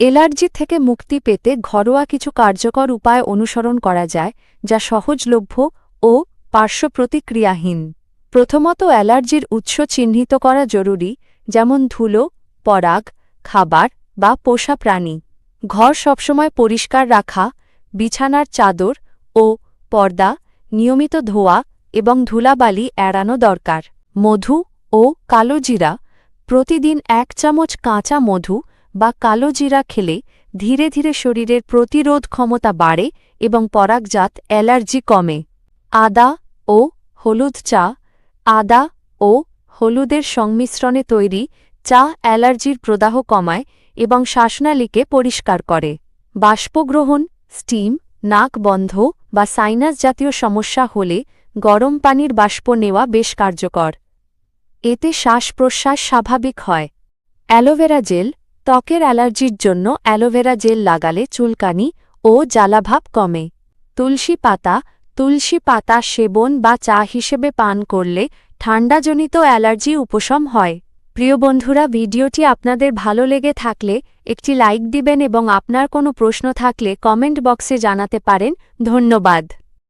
Allergy থেকে মুক্তি পেতে ঘরোয়া কিছু কার্যকর উপায় অনুসরণ করা যায়, যা সহজলভ্য ও পার্শ্ব প্রতিক্রিয়াহীন প্রথমত, অ্যালার্জির উৎস চিহ্নিত করা জরুরি, যেমন ধুলো, পরাগ, খাবার বা পোষা প্রাণী। ঘর সবসময় পরিষ্কার রাখা, বিছানার চাদর ও পর্দা, নিয়মিত ধোয়া এবং ধুলাবালি এড়ানো দরকার। মধু ও কালোজিরা, প্রতিদিন এক চামচ কাঁচা মধু বা কালোজিরা খেলে ধীরে ধীরে শরীরের প্রতিরোধ ক্ষমতা বাড়ে এবং পরাগজাত অ্যালার্জি কমে। আদা ও হলুদ চা, আদা ও হলুদের সংমিশ্রণে তৈরি চা অ্যালার্জির প্রদাহ কমায় এবং শ্বাসনালীকে পরিষ্কার করে। বাষ্পগ্রহণ, স্টিম, নাক বন্ধ বা সাইনাস জাতীয় সমস্যা হলে গরম পানির বাষ্প নেওয়া বেশ কার্যকর। এতে শ্বাস প্রশ্বাস স্বাভাবিক হয়। অ্যালোভেরা জেল ত্বকের অ্যালার্জির জন্য অ্যালোভেরা জেল লাগালে চুলকানি ও জ্বালাভাব কমে। তুলসী পাতা তুলসী পাতা সেবন বা চা হিসেবে পান করলে ঠান্ডাজনিত অ্যালার্জি উপশম হয়। প্রিয় বন্ধুরা, ভিডিওটি আপনাদের ভালো লেগে থাকলে একটি লাইক দিবেন এবং আপনার কোনো প্রশ্ন থাকলে কমেন্ট বক্সে জানাতে পারেন। ধন্যবাদ।